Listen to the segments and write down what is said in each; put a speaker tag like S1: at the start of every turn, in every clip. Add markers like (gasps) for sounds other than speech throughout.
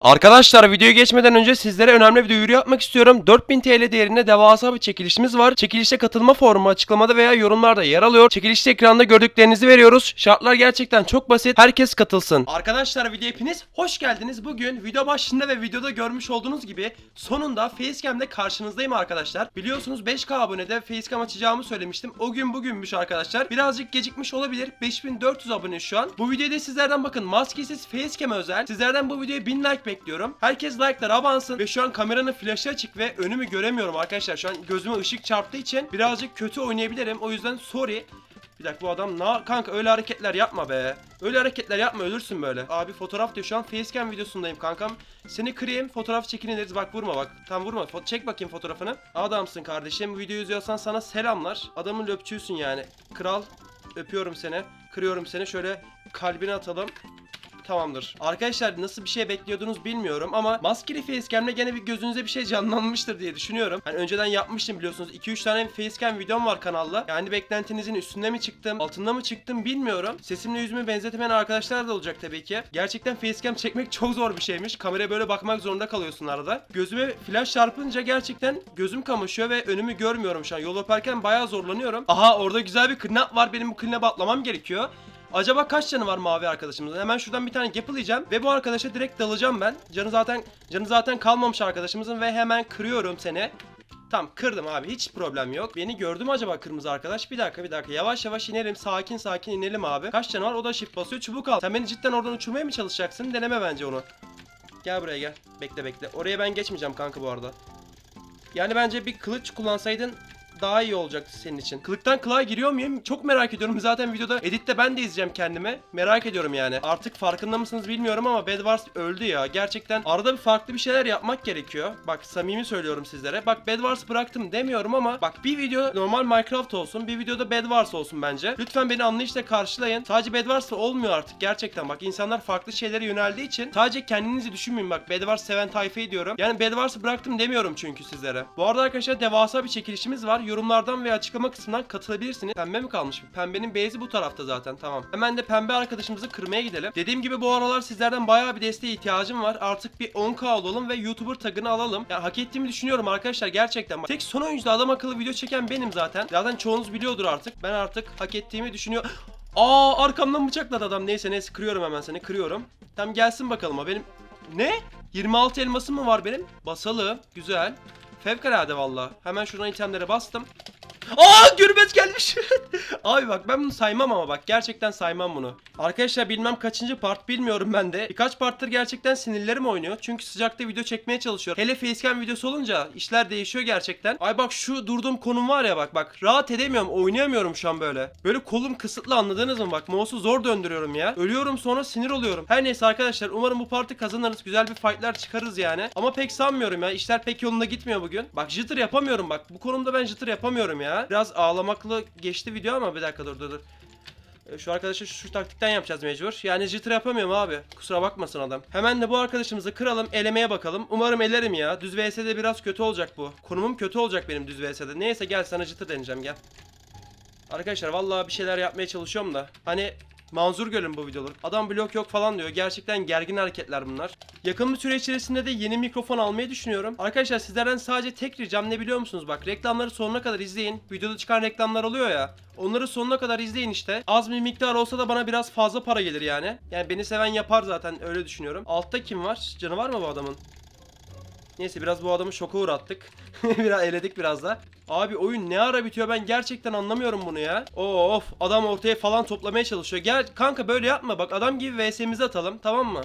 S1: Arkadaşlar videoya geçmeden önce sizlere önemli bir duyuru yapmak istiyorum. 4000 TL değerinde devasa bir çekilişimiz var. Çekilişe katılma formu açıklamada veya yorumlarda yer alıyor. Çekilişte ekranda gördüklerinizi veriyoruz. Şartlar gerçekten çok basit. Herkes katılsın. Arkadaşlar video hepiniz hoş geldiniz. Bugün video başında ve videoda görmüş olduğunuz gibi sonunda Facecam'de karşınızdayım arkadaşlar. Biliyorsunuz 5K abonede Facecam açacağımı söylemiştim. O gün bugünmüş arkadaşlar. Birazcık gecikmiş olabilir. 5400 abone şu an. Bu videoda sizlerden bakın maskesiz Facecam özel. Sizlerden bu videoya 1000 like bekliyorum. Herkes like'lar abansın ve şu an kameranın flaşı açık ve önümü göremiyorum arkadaşlar. Şu an gözüme ışık çarptığı için birazcık kötü oynayabilirim. O yüzden sorry. Bir dakika bu adam na kanka öyle hareketler yapma be. Öyle hareketler yapma ölürsün böyle. Abi fotoğraf diyor şu an facecam videosundayım kankam. Seni kırayım fotoğraf çekiniriz bak vurma bak. Tam vurma Fo- çek bakayım fotoğrafını. Adamsın kardeşim videoyu izliyorsan sana selamlar. Adamın löpçüsün yani. Kral öpüyorum seni. Kırıyorum seni şöyle kalbine atalım. Tamamdır. Arkadaşlar nasıl bir şey bekliyordunuz bilmiyorum ama maskeli facecam'le gene bir gözünüze bir şey canlanmıştır diye düşünüyorum. Hani önceden yapmıştım biliyorsunuz 2-3 tane facecam videom var kanalda. Yani beklentinizin üstünde mi çıktım, altında mı çıktım bilmiyorum. Sesimle yüzümü benzetemeyen arkadaşlar da olacak tabii ki. Gerçekten facecam çekmek çok zor bir şeymiş. Kameraya böyle bakmak zorunda kalıyorsun arada. Gözüme flash çarpınca gerçekten gözüm kamaşıyor ve önümü görmüyorum şu an. Yol öperken bayağı zorlanıyorum. Aha orada güzel bir klinap var. Benim bu klinap'a atlamam gerekiyor. Acaba kaç canı var mavi arkadaşımızın? Hemen şuradan bir tane gapılayacağım ve bu arkadaşa direkt dalacağım ben. Canı zaten canı zaten kalmamış arkadaşımızın ve hemen kırıyorum seni. Tam kırdım abi hiç problem yok. Beni gördü mü acaba kırmızı arkadaş? Bir dakika bir dakika yavaş yavaş inelim sakin sakin inelim abi. Kaç canı var o da shift basıyor çubuk al. Sen beni cidden oradan uçurmaya mı çalışacaksın? Deneme bence onu. Gel buraya gel. Bekle bekle. Oraya ben geçmeyeceğim kanka bu arada. Yani bence bir kılıç kullansaydın daha iyi olacaktı senin için. Kılıktan kılığa giriyor muyum? Çok merak ediyorum. Zaten videoda editte ben de izleyeceğim kendime. Merak ediyorum yani. Artık farkında mısınız bilmiyorum ama Bed Wars öldü ya. Gerçekten arada bir farklı bir şeyler yapmak gerekiyor. Bak samimi söylüyorum sizlere. Bak Bed Wars bıraktım demiyorum ama bak bir video normal Minecraft olsun. Bir videoda Bed Wars olsun bence. Lütfen beni anlayışla karşılayın. Sadece Bed Wars olmuyor artık gerçekten. Bak insanlar farklı şeylere yöneldiği için sadece kendinizi düşünmeyin. Bak Bed Wars seven tayfayı diyorum. Yani Bed Wars'ı bıraktım demiyorum çünkü sizlere. Bu arada arkadaşlar devasa bir çekilişimiz var. Yorumlardan ve açıklama kısmından katılabilirsiniz. Pembe mi kalmış? Pembenin base'i bu tarafta zaten tamam. Hemen de pembe arkadaşımızı kırmaya gidelim. Dediğim gibi bu aralar sizlerden bayağı bir desteğe ihtiyacım var. Artık bir 10k olalım ve YouTuber tagını alalım. Ya hak ettiğimi düşünüyorum arkadaşlar gerçekten. Tek son oyuncuda adam akıllı video çeken benim zaten. Zaten çoğunuz biliyordur artık. Ben artık hak ettiğimi düşünüyorum. (gasps) Aa arkamdan bıçakladı adam. Neyse neyse kırıyorum hemen seni kırıyorum. Tam gelsin bakalım o benim. Ne? 26 elmasım mı var benim? Basalım. Güzel. Fevkalade valla. Hemen şuradan itemlere bastım. Aa gürbet gelmiş. (laughs) Abi bak ben bunu saymam ama bak gerçekten saymam bunu. Arkadaşlar bilmem kaçıncı part bilmiyorum ben de. Birkaç parttır gerçekten sinirlerim oynuyor. Çünkü sıcakta video çekmeye çalışıyorum. Hele facecam videosu olunca işler değişiyor gerçekten. Ay bak şu durduğum konum var ya bak bak. Rahat edemiyorum oynayamıyorum şu an böyle. Böyle kolum kısıtlı anladınız mı? Bak mouse'u zor döndürüyorum ya. Ölüyorum sonra sinir oluyorum. Her neyse arkadaşlar umarım bu partı kazanırız. Güzel bir fightlar çıkarız yani. Ama pek sanmıyorum ya. İşler pek yolunda gitmiyor bugün. Bak jitter yapamıyorum bak. Bu konumda ben jitter yapamıyorum ya. Biraz ağlamaklı geçti video ama bir dakika dur dur dur. E, Şu arkadaşa şu, şu taktikten yapacağız mecbur. Yani jitter yapamıyorum abi. Kusura bakmasın adam. Hemen de bu arkadaşımızı kıralım, elemeye bakalım. Umarım elerim ya. Düz VS'de biraz kötü olacak bu. Konumum kötü olacak benim düz VS'de. Neyse gel sana jitter deneyeceğim gel. Arkadaşlar vallahi bir şeyler yapmaya çalışıyorum da. Hani manzur görün bu videoları. Adam blok yok falan diyor. Gerçekten gergin hareketler bunlar. Yakın bir süre içerisinde de yeni mikrofon almayı düşünüyorum. Arkadaşlar sizlerden sadece tek ricam ne biliyor musunuz? Bak reklamları sonuna kadar izleyin. Videoda çıkan reklamlar oluyor ya. Onları sonuna kadar izleyin işte. Az bir miktar olsa da bana biraz fazla para gelir yani. Yani beni seven yapar zaten öyle düşünüyorum. Altta kim var? Canı var mı bu adamın? Neyse biraz bu adamı şoka uğrattık. (laughs) biraz eledik biraz da. Abi oyun ne ara bitiyor ben gerçekten anlamıyorum bunu ya. Of adam ortaya falan toplamaya çalışıyor. Gel kanka böyle yapma bak adam gibi VS'mizi atalım tamam mı?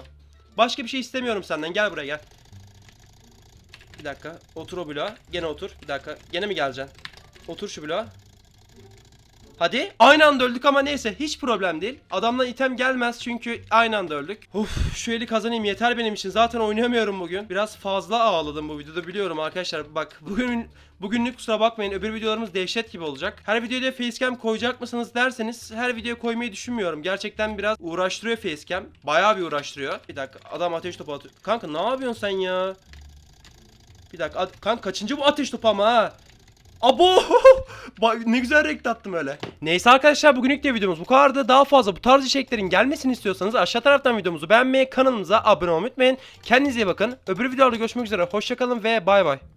S1: Başka bir şey istemiyorum senden gel buraya gel. Bir dakika otur o bloğa. Gene otur. Bir dakika gene mi geleceksin? Otur şu bloğa. Hadi. Aynı anda öldük ama neyse hiç problem değil. Adamdan item gelmez çünkü aynı anda öldük. Uf şu eli kazanayım yeter benim için. Zaten oynayamıyorum bugün. Biraz fazla ağladım bu videoda biliyorum arkadaşlar. Bak bugün bugünlük kusura bakmayın. Öbür videolarımız dehşet gibi olacak. Her videoda facecam koyacak mısınız derseniz her videoya koymayı düşünmüyorum. Gerçekten biraz uğraştırıyor facecam. Bayağı bir uğraştırıyor. Bir dakika adam ateş topu atıyor. Kanka ne yapıyorsun sen ya? Bir dakika kanka kaçıncı bu ateş topu ama ha? Abo! (laughs) Ne güzel renk attım öyle. Neyse arkadaşlar bugünlük de videomuz bu kadardı. Daha fazla bu tarz içeriklerin gelmesini istiyorsanız aşağı taraftan videomuzu beğenmeyi, kanalımıza abone olmayı unutmayın. Kendinize iyi bakın. Öbür videolarda görüşmek üzere. Hoşçakalın ve bay bay.